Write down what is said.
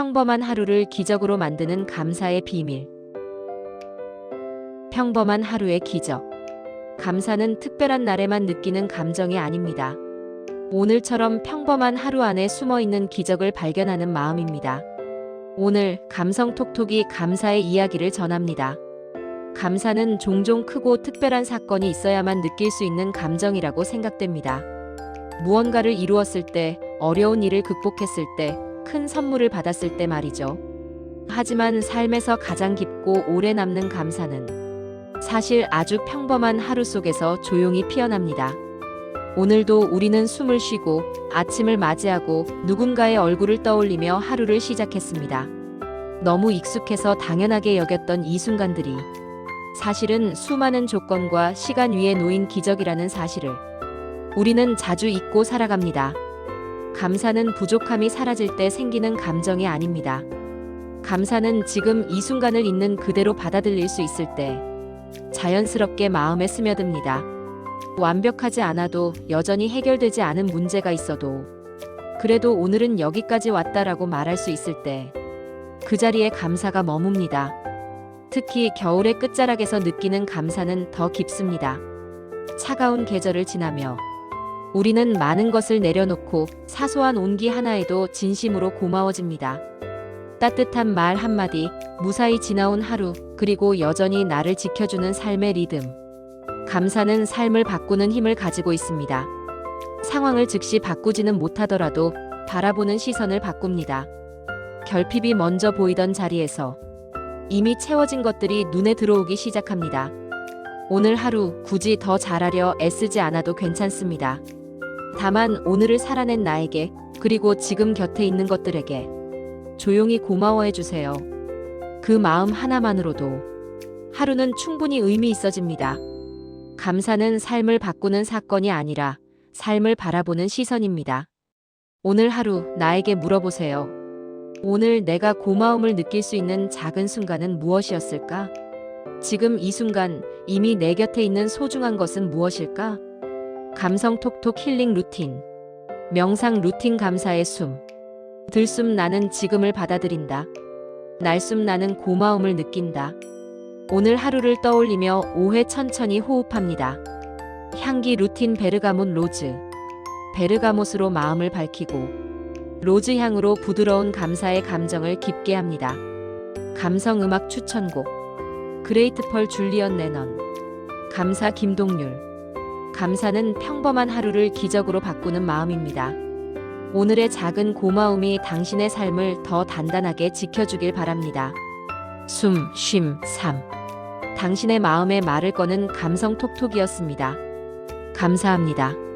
평범한 하루를 기적으로 만드는 감사의 비밀. 평범한 하루의 기적. 감사는 특별한 날에만 느끼는 감정이 아닙니다. 오늘처럼 평범한 하루 안에 숨어 있는 기적을 발견하는 마음입니다. 오늘 감성 톡톡이 감사의 이야기를 전합니다. 감사는 종종 크고 특별한 사건이 있어야만 느낄 수 있는 감정이라고 생각됩니다. 무언가를 이루었을 때, 어려운 일을 극복했을 때, 큰 선물을 받았을 때 말이죠. 하지만 삶에서 가장 깊고 오래 남는 감사는 사실 아주 평범한 하루 속에서 조용히 피어납니다. 오늘도 우리는 숨을 쉬고 아침을 맞이하고 누군가의 얼굴을 떠올리며 하루를 시작했습니다. 너무 익숙해서 당연하게 여겼던 이 순간들이 사실은 수많은 조건과 시간 위에 놓인 기적이라는 사실을 우리는 자주 잊고 살아갑니다. 감사는 부족함이 사라질 때 생기는 감정이 아닙니다. 감사는 지금 이 순간을 있는 그대로 받아들일 수 있을 때 자연스럽게 마음에 스며듭니다. 완벽하지 않아도 여전히 해결되지 않은 문제가 있어도 그래도 오늘은 여기까지 왔다라고 말할 수 있을 때 그 자리에 감사가 머뭅니다. 특히 겨울의 끝자락에서 느끼는 감사는 더 깊습니다. 차가운 계절을 지나며 우리는 많은 것을 내려놓고 사소한 온기 하나에도 진심으로 고마워집니다. 따뜻한 말 한마디, 무사히 지나온 하루, 그리고 여전히 나를 지켜주는 삶의 리듬. 감사는 삶을 바꾸는 힘을 가지고 있습니다. 상황을 즉시 바꾸지는 못하더라도 바라보는 시선을 바꿉니다. 결핍이 먼저 보이던 자리에서 이미 채워진 것들이 눈에 들어오기 시작합니다. 오늘 하루 굳이 더 잘하려 애쓰지 않아도 괜찮습니다. 다만 오늘을 살아낸 나에게 그리고 지금 곁에 있는 것들에게 조용히 고마워해 주세요. 그 마음 하나만으로도 하루는 충분히 의미 있어집니다. 감사는 삶을 바꾸는 사건이 아니라 삶을 바라보는 시선입니다. 오늘 하루 나에게 물어보세요. 오늘 내가 고마움을 느낄 수 있는 작은 순간은 무엇이었을까? 지금 이 순간 이미 내 곁에 있는 소중한 것은 무엇일까? 감성 톡톡 힐링 루틴. 명상 루틴 감사의 숨. 들숨 나는 지금을 받아들인다. 날숨 나는 고마움을 느낀다. 오늘 하루를 떠올리며 5회 천천히 호흡합니다. 향기 루틴 베르가못 로즈. 베르가못으로 마음을 밝히고 로즈 향으로 부드러운 감사의 감정을 깊게 합니다. 감성 음악 추천곡 그레이트 펄 줄리언 레넌 감사 김동률 감사는 평범한 하루를 기적으로 바꾸는 마음입니다. 오늘의 작은 고마움이 당신의 삶을 더 단단하게 지켜주길 바랍니다. 숨, 쉼, 삶. 당신의 마음에 말을 거는 감성 톡톡이었습니다. 감사합니다.